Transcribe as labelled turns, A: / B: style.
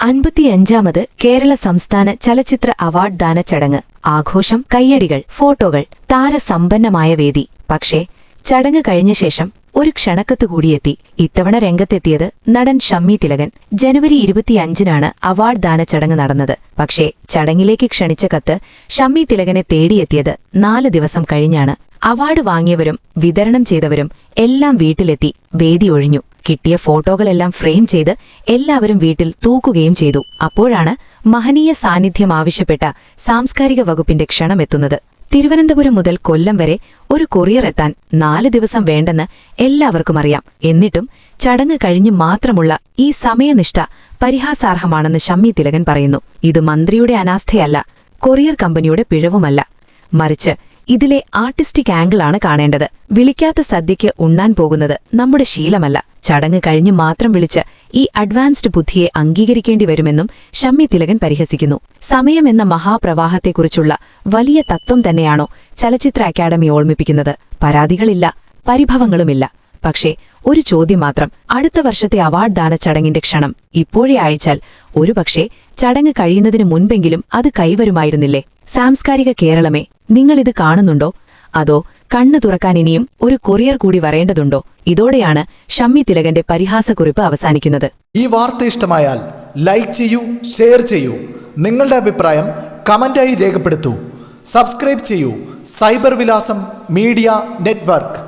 A: അൻപത്തിയഞ്ചാമത് കേരള സംസ്ഥാന ചലച്ചിത്ര അവാർഡ് ദാന ചടങ്ങ്. ആഘോഷം കയ്യടികൾ ഫോട്ടോകൾ താരസമ്പന്നമായ വേദി. പക്ഷേ ചടങ്ങ് കഴിഞ്ഞ ശേഷം ഒരു ക്ഷണക്കത്ത് കൂടിയെത്തി. ഇത്തവണ രംഗത്തെത്തിയത് നടൻ ഷമ്മി തിലകൻ. ജനുവരി ഇരുപത്തിയഞ്ചിനാണ് അവാർഡ് ദാന ചടങ്ങ് നടന്നത്. പക്ഷേ ചടങ്ങിലേക്ക് ക്ഷണിച്ച കത്ത് ഷമ്മി തിലകനെ തേടിയെത്തിയത് നാല് ദിവസം കഴിഞ്ഞാണ്. അവാർഡ് വാങ്ങിയവരും വിതരണം ചെയ്തവരും എല്ലാം വീട്ടിലെത്തി വേദി ഒഴിഞ്ഞു. കിട്ടിയ ഫോട്ടോകളെല്ലാം ഫ്രെയിം ചെയ്ത് എല്ലാവരും വീട്ടിൽ തൂക്കുകയും ചെയ്തു. അപ്പോഴാണ് മഹനീയ സാന്നിധ്യം ആവശ്യപ്പെട്ട സാംസ്കാരിക വകുപ്പിന്റെ ക്ഷണമെത്തുന്നത്. തിരുവനന്തപുരം മുതൽ കൊല്ലം വരെ ഒരു കൊറിയർ എത്താൻ നാല് ദിവസം വേണ്ടെന്ന് എല്ലാവർക്കും അറിയാം. എന്നിട്ടും ചടങ്ങ് കഴിഞ്ഞു മാത്രമുള്ള ഈ സമയനിഷ്ഠ പരിഹാസാർഹമാണെന്ന് ഷമ്മി തിലകൻ പറയുന്നു. ഇത് മന്ത്രിയുടെ അനാസ്ഥയല്ല കൊറിയർ കമ്പനിയുടെ പിഴവുമല്ല. മറിച്ച് ഇതിലെ ആർട്ടിസ്റ്റിക് ആംഗിളാണ് കാണേണ്ടത്. വിളിക്കാത്ത സദ്യയ്ക്ക് ഉണ്ണാൻ പോകുന്നത് നമ്മുടെ ശീലമല്ല. ചടങ്ങ് കഴിഞ്ഞു മാത്രം വിളിച്ച് ഈ അഡ്വാൻസ്ഡ് ബുദ്ധിയെ അംഗീകരിക്കേണ്ടി വരുമെന്നും ഷമ്മി തിലകൻ പരിഹസിക്കുന്നു. സമയമെന്ന മഹാപ്രവാഹത്തെക്കുറിച്ചുള്ള വലിയ തത്വം തന്നെയാണോ ചലച്ചിത്ര അക്കാദമി ഓർമ്മിപ്പിക്കുന്നത്? പരാതികളില്ല പരിഭവങ്ങളുമില്ല. പക്ഷേ ഒരു ചോദ്യം മാത്രം. അടുത്ത വർഷത്തെ അവാർഡ് ദാന ചടങ്ങിന്റെ ക്ഷണം ഇപ്പോഴേ അയച്ചാൽ ഒരുപക്ഷെ ചടങ്ങ് കഴിയുന്നതിന് മുൻപെങ്കിലും അത് കൈവരുമായിരുന്നില്ലേ? സാംസ്കാരിക കേരളമേ നിങ്ങളിത് കാണുന്നുണ്ടോ? അതോ കണ്ണു തുറക്കാൻ ഇനിയും ഒരു കൊറിയർ കൂടി വരേണ്ടതുണ്ടോ? ഇതോടെയാണ് ഷമ്മി തിലകന്റെ പരിഹാസക്കുറിപ്പ് അവസാനിക്കുന്നത്.
B: ഈ വാർത്ത ഇഷ്ടമായാൽ ലൈക്ക് ചെയ്യൂ ഷെയർ ചെയ്യൂ. നിങ്ങളുടെ അഭിപ്രായം കമന്റായി രേഖപ്പെടുത്തൂ. സബ്സ്ക്രൈബ് ചെയ്യൂ. സൈബർ വിലാസം മീഡിയ നെറ്റ്വർക്ക്.